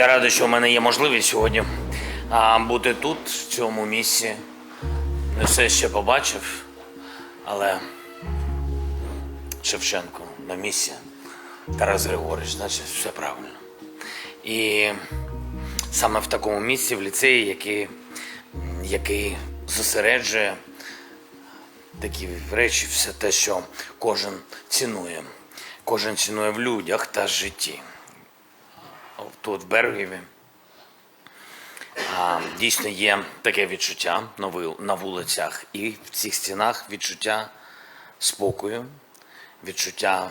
Я радий, що в мене є можливість сьогодні бути тут, в цьому місці. Не все ще побачив, але Шевченко на місці. Тарас Григорович, значить, все правильно. І саме в такому місці, в ліцеї, який, який зосереджує такі речі, все те, що кожен цінує. Кожен цінує в людях та житті. Тут в Бергові дійсно є таке відчуття на вулицях і в цих стінах відчуття спокою, відчуття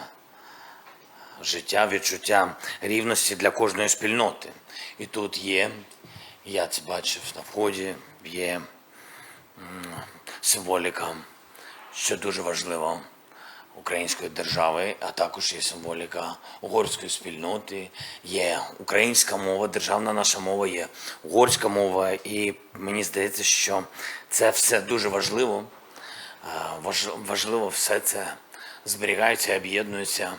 життя, відчуття рівності для кожної спільноти. І тут є, я це бачив на вході, є символіка, що дуже важливо української держави, а також є символіка угорської спільноти, є українська мова, державна наша мова, є угорська мова, і мені здається, що це все дуже важливо. Е, важ- Важливо все це зберігається і об'єднується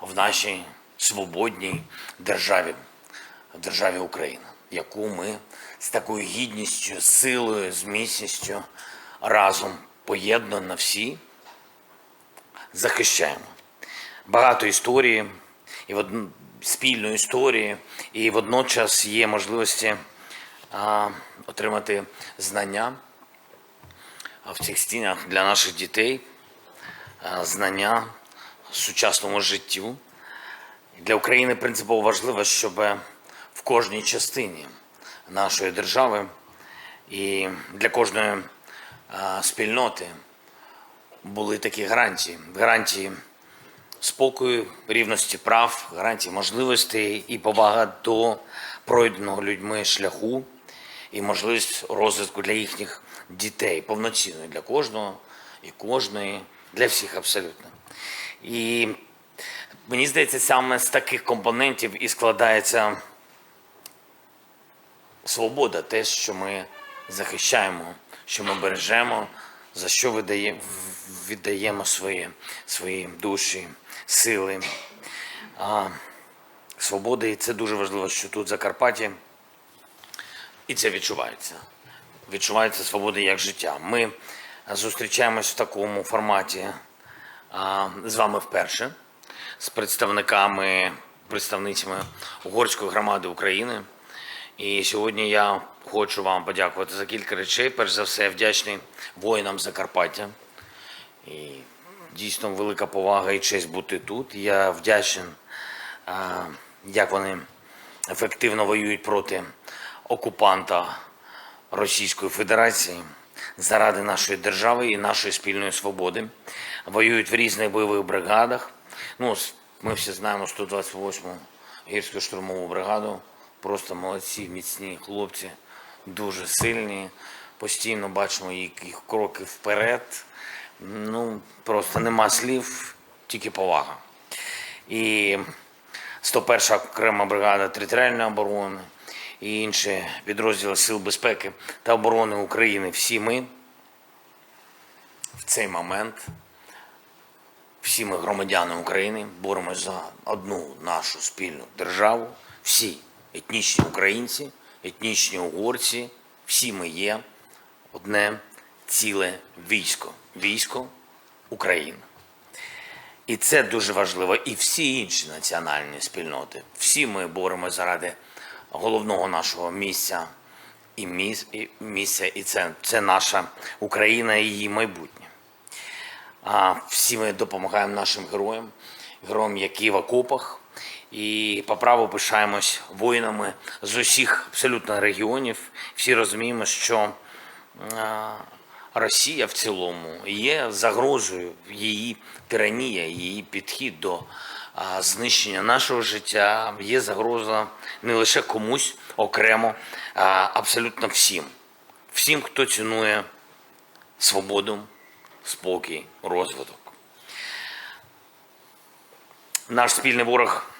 в нашій свободній державі, державі Україна, яку ми з такою гідністю, силою, з міцністю разом поєднано всі захищаємо. Багато історії і водно- спільної історії, і водночас є можливості а, отримати знання в цих стінах для наших дітей, а, знання сучасному життю. Для України принципово важливо, щоб в кожній частині нашої держави і для кожної а, спільноти були такі гарантії. Гарантії спокою, рівності прав, гарантії можливостей і повага до пройденого людьми шляху і можливість розвитку для їхніх дітей, повноцінної для кожного і кожної, для всіх абсолютно. І мені здається, саме з таких компонентів і складається свобода, те, що ми захищаємо, що ми бережемо, за що видає, віддаємо свої, свої душі, сили. А, свобода, і це дуже важливо, що тут в Закарпатті, і це відчувається. Відчувається свобода як життя. Ми зустрічаємось в такому форматі а, з вами вперше, з представниками, представницями угорської громади України. І сьогодні я хочу вам подякувати за кілька речей. Перш за все, вдячний воїнам Закарпаття. І дійсно велика повага і честь бути тут. Я вдячний, як вони ефективно воюють проти окупанта Російської Федерації заради нашої держави і нашої спільної свободи. Воюють в різних бойових бригадах. Ну, ми всі знаємо 128-му гірську штурмову бригаду. Просто молодці, міцні хлопці, дуже сильні. Постійно бачимо їх, кроки вперед. Ну, просто нема слів, тільки повага. І 101 окрема бригада територіальної оборони і інші підрозділи Сил безпеки та оборони України. Всі ми в цей момент, всі ми громадяни України, боремося за одну нашу спільну державу. Всі етнічні українці, етнічні угорці, всі ми є одне ціле військо. Військо України. І це дуже важливо. І всі інші національні спільноти. Всі ми боремося заради головного нашого місця і міс- і місця, і це, це наша Україна і її майбутнє. А всі ми допомагаємо нашим героям, героям, які в окопах, і по праву пишаємось воїнами з усіх абсолютно регіонів. Всі розуміємо, що Росія в цілому є загрозою її тиранія, її підхід до знищення нашого життя, є загроза не лише комусь окремо, а абсолютно всім. Всім, хто цінує свободу, спокій, розвиток. Наш спільний ворог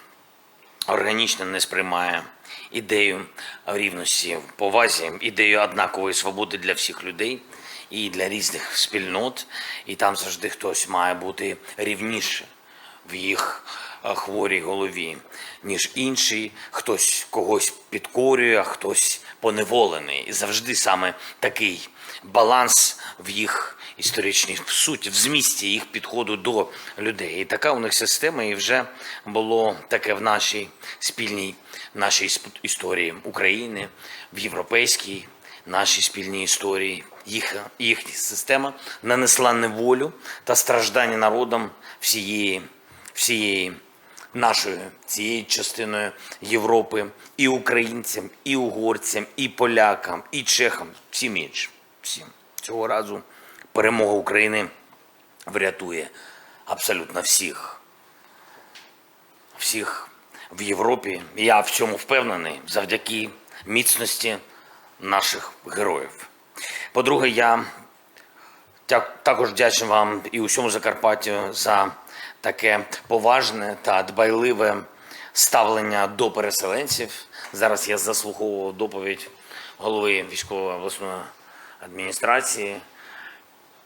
органічно не сприймає ідею рівності в повазі, ідею однакової свободи для всіх людей і для різних спільнот. І там завжди хтось має бути рівніше в їх е, хворій голові, ніж інший. Хтось когось підкорює, а хтось поневолений. І завжди саме такий баланс в їх історичній суті, в змісті їх підходу до людей. І така у них система, і вже було таке в нашій спільній нашій історії України, в європейській нашій спільній історії. Їх, їхня система нанесла неволю та страждання народам всієї, всієї нашої цієї частиною Європи і українцям, і угорцям, і полякам, і чехам, всім іншим. Всім цього разу перемога України врятує абсолютно всіх. Всіх в Європі. Я в цьому впевнений завдяки міцності наших героїв. По-друге, я Також вдячний вам і усьому Закарпаттю за таке поважне та дбайливе ставлення до переселенців. Зараз я заслуховував доповідь голови військової обласної адміністрації.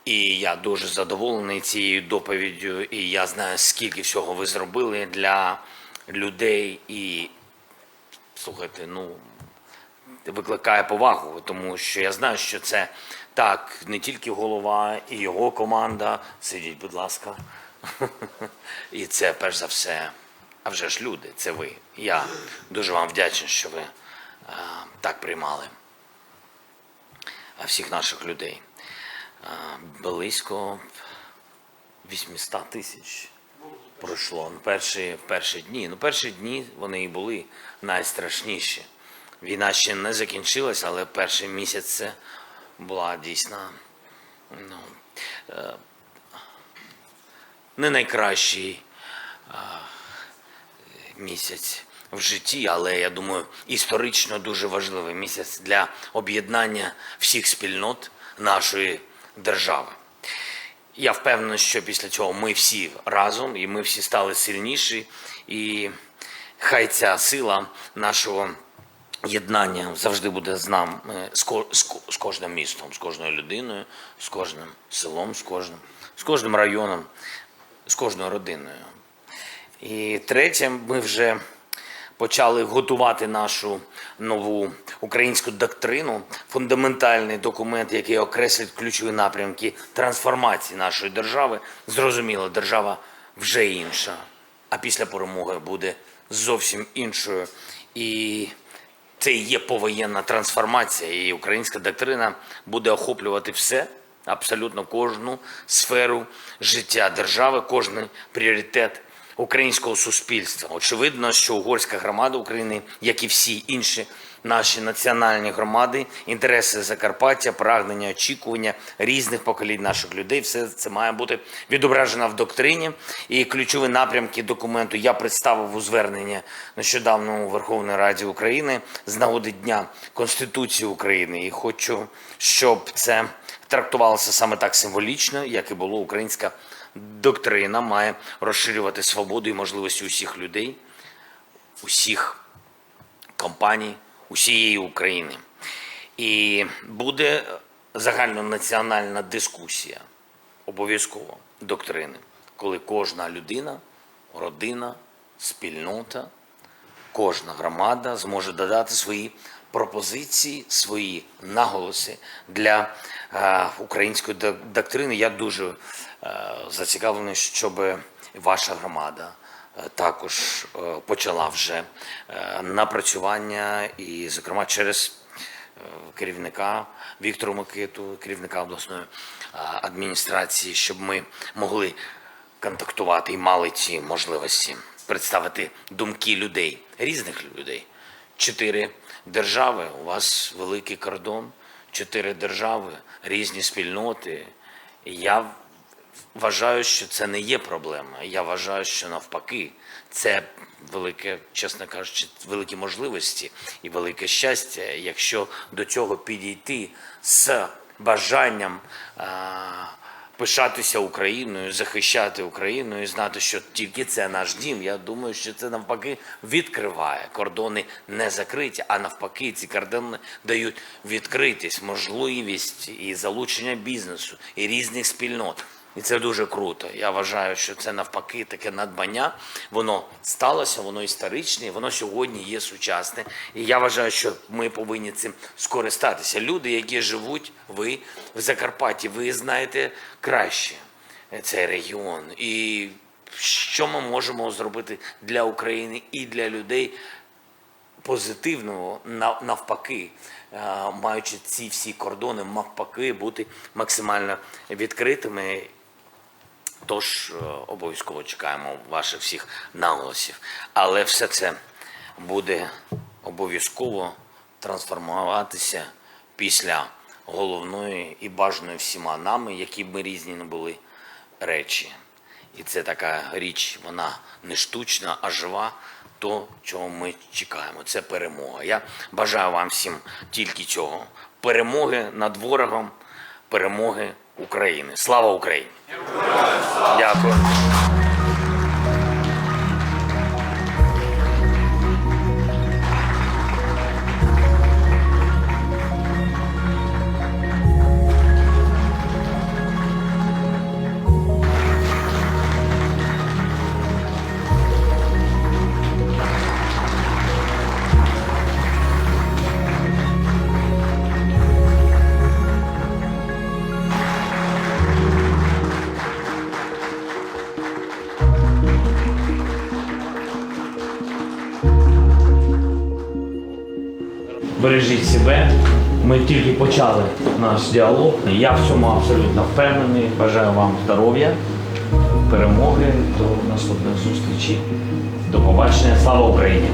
І я дуже задоволений цією доповіддю. І я знаю, скільки всього ви зробили для людей. І слухайте, ну викликає повагу, тому що я знаю, що це так не тільки голова і його команда. Сидіть, будь ласка. І це перш за все, а вже ж люди, це ви. Я дуже вам вдячний, що ви а, так приймали всіх наших людей. Близько 800 тисяч пройшло ну, перші, перші дні. Ну, перші дні вони і були найстрашніші. Війна ще не закінчилась, але перший місяць це була дійсно ну, е, не найкращий місяць в житті, але я думаю, історично дуже важливий місяць для об'єднання всіх спільнот нашої держави. Я впевнений, що після цього ми всі разом і ми всі стали сильніші, і хай ця сила нашого єднання завжди буде з нами, ко- з кожним містом, з кожною людиною, з кожним селом, з кожним, з кожним районом, з кожною родиною. І третє, ми вже почали готувати нашу нову українську доктрину, фундаментальний документ, який окреслить ключові напрямки трансформації нашої держави. Зрозуміло, держава вже інша, а після перемоги буде зовсім іншою. І це є повоєнна трансформація, і українська доктрина буде охоплювати все, абсолютно кожну сферу життя держави, кожний пріоритет українського суспільства. Очевидно, що угорська громада України, як і всі інші наші національні громади, інтереси Закарпаття, прагнення, очікування різних поколінь наших людей, все це має бути відображено в доктрині. І ключові напрямки документу я представив у зверненні нещодавно у Верховній Раді України з нагоди Дня Конституції України. І хочу, щоб це трактувалося саме так символічно, як і було українська доктрина має розширювати свободу і можливості усіх людей, усіх компаній, усієї України. І буде загальнонаціональна дискусія, обов'язково доктрини, коли кожна людина, родина, спільнота, кожна громада зможе додати свої пропозиції, свої наголоси для е, української доктрини. Я дуже е, зацікавлений, щоб ваша громада також е, почала вже е, напрацювання, і, зокрема, через е, керівника Віктора Микиту, керівника обласної е, адміністрації, щоб ми могли контактувати і мали ці можливості представити думки людей, різних людей. Чотири держави, у вас великий кордон, чотири держави, різні спільноти. Я вважаю, що це не є проблема. Я вважаю, що навпаки, це велике, чесно кажучи, великі можливості і велике щастя, якщо до цього підійти з бажанням. А, пишатися Україною, захищати Україну і знати, що тільки це наш дім. Я думаю, що це навпаки відкриває кордони не закриті, а навпаки, ці кордони дають відкритість, можливість і залучення бізнесу і різних спільнот. І це дуже круто. Я вважаю, що це навпаки таке надбання. Воно сталося, воно історичне, воно сьогодні є сучасне. І я вважаю, що ми повинні цим скористатися. Люди, які живуть, ви в Закарпатті, ви знаєте краще цей регіон. І що ми можемо зробити для України і для людей позитивного навпаки, е, маючи ці всі кордони, навпаки, бути максимально відкритими. Тож е, обов'язково чекаємо ваших всіх наголосів. Але все це буде обов'язково трансформуватися після головної і бажаної всіма нами, які б ми різні не були речі. І це така річ, вона не штучна, а жива. То, чого ми чекаємо, це перемога. Я бажаю вам всім тільки цього: перемоги над ворогом, перемоги України. Слава Україні! Дякую. Бережіть себе. Ми тільки почали наш діалог. Я в цьому абсолютно впевнений. Бажаю вам здоров'я, перемоги, до наступних зустрічей. До побачення. Слава Україні!